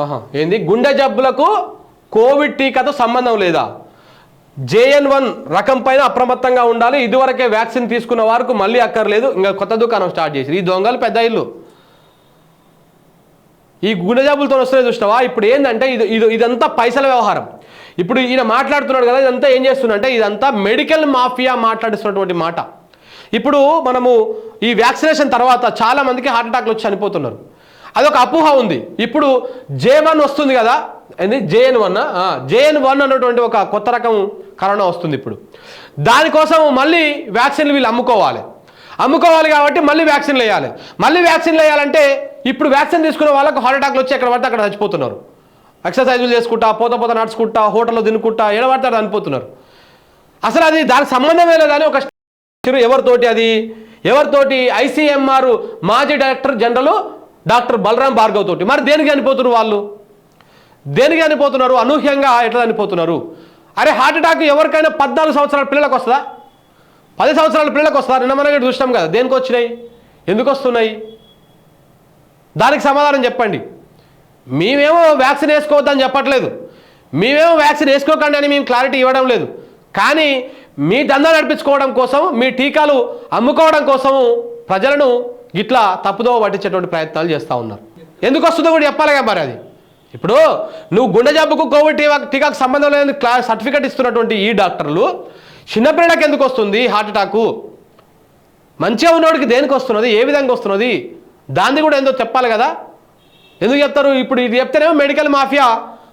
ఆహా. ఏంది? గుండె జబ్బులకు కోవిడ్ టీకాతో సంబంధం లేదా? జేఎన్ వన్ రకం పైన అప్రమత్తంగా ఉండాలి. ఇదివరకే వ్యాక్సిన్ తీసుకున్న వారికి మళ్ళీ అక్కర్లేదు. ఇంకా కొత్త దుకాణం స్టార్ట్ చేసి ఈ దొంగలు పెద్ద ఇల్లు. ఈ గుండె జబ్బులతో వస్తున్నాయి చూసినావా? ఇప్పుడు ఏంటంటే ఇది ఇది ఇదంతా పైసల వ్యవహారం. ఇప్పుడు ఈయన మాట్లాడుతున్నాడు కదా ఇదంతా ఏం చేస్తున్నంటే ఇదంతా మెడికల్ మాఫియా మాట్లాడిస్తున్నటువంటి మాట. ఇప్పుడు మనము ఈ వ్యాక్సినేషన్ తర్వాత చాలా మందికి హార్ట్ అటాక్లు వచ్చి చనిపోతున్నారు. అదొక అపోహ ఉంది. ఇప్పుడు జే వన్ వస్తుంది కదా? ఏంది? జేఎన్ వన్ జేఎన్ వన్ అన్నటువంటి ఒక కొత్త రకం కరోనా వస్తుంది ఇప్పుడు. దానికోసం మళ్ళీ వ్యాక్సిన్లు వీళ్ళు అమ్ముకోవాలి. అమ్ముకోవాలి కాబట్టి మళ్ళీ వ్యాక్సిన్లు వేయాలి. మళ్ళీ వ్యాక్సిన్లు వేయాలంటే ఇప్పుడు వ్యాక్సిన్ తీసుకున్న వాళ్ళకు హార్ట్ అటాక్లు వచ్చి ఎక్కడ పడితే అక్కడ చచ్చిపోతున్నారు. ఎక్సర్సైజులు చేసుకుంటా పోత పోత నడుచుకుంటా హోటల్లో తినుకుంటా ఎడబడితే అక్కడ చనిపోతున్నారు. అసలు అది దానికి సంబంధమే లేదని ఒక ఎవరితోటి అది? ఎవరితోటి? ఐసీఎంఆర్ మాజీ director general doctor Balaram Bhargav తోటి. మరి దేనికి చనిపోతున్నారు వాళ్ళు? దేనికి చనిపోతున్నారు? అనూహ్యంగా ఎట్లా చనిపోతున్నారు? అరే హార్ట్ అటాక్ ఎవరికైనా పద్నాలుగు సంవత్సరాల పిల్లలకు వస్తుందా? పది సంవత్సరాల పిల్లలకు వస్తుందా? నిన్న మనకి చూసినాం కదా. దేనికి వచ్చినాయి? ఎందుకు వస్తున్నాయి? దానికి సమాధానం చెప్పండి. మేమేమో వ్యాక్సిన్ వేసుకోవద్దని చెప్పట్లేదు. మేమేమో వ్యాక్సిన్ వేసుకోకండి అని మేము క్లారిటీ ఇవ్వడం లేదు. కానీ మీ దందా నడిపించుకోవడం కోసం మీ టీకాలు అమ్ముకోవడం కోసం ప్రజలను ఇట్లా తప్పుదో పట్టించేటువంటి ప్రయత్నాలు చేస్తూ ఉన్నారు. ఎందుకు వస్తుందో కూడా చెప్పాలిగా మరి అది. ఇప్పుడు నువ్వు గుండె జబ్బుకు కోవిడ్ టీకా టీకాకు సంబంధం లేని క్లా సర్టిఫికెట్ ఇస్తున్నటువంటి ఈ డాక్టర్లు చిన్నపిల్లలకు ఎందుకు వస్తుంది హార్ట్ అటాకు? మంచిగా ఉన్నోడికి దేనికి వస్తున్నది? ఏ విధంగా వస్తున్నది? దాన్ని కూడా ఏందో చెప్పాలి కదా. ఎందుకు చెప్తారు? ఇప్పుడు ఇది చెప్తేనేమో మెడికల్ మాఫియా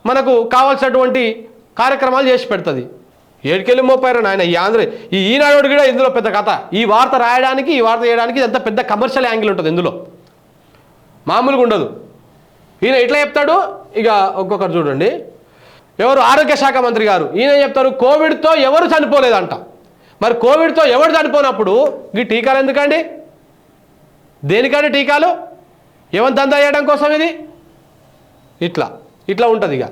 మనకు కావాల్సినటువంటి కార్యక్రమాలు చేసి పెడుతుంది. ఏడుకెళ్ళి మోపారు నాయన? ఈ ఆంధ్ర ఈ ఈనాడు కూడా ఇందులో పెద్ద కథ. ఈ వార్త రాయడానికి ఈ వార్త చేయడానికి ఎంత పెద్ద కమర్షియల్ యాంగిల్ ఉంటుంది ఇందులో. మామూలుగా ఉండదు. ఈయన ఎట్లా చెప్తాడు? ఇక ఒక్కొక్కరు చూడండి. ఎవరు ఆరోగ్య శాఖ మంత్రి గారు? ఈయన చెప్తారు? కోవిడ్తో ఎవరు చనిపోలేదంట. మరి కోవిడ్తో ఎవరు చనిపోయినప్పుడు ఈ టీకాలు ఎందుకండి? దేనికండి టీకాలు? ఏమని దందా చేయడం కోసం ఇది? ఇట్లా. ఇట్లా ఉంటుంది ఇక.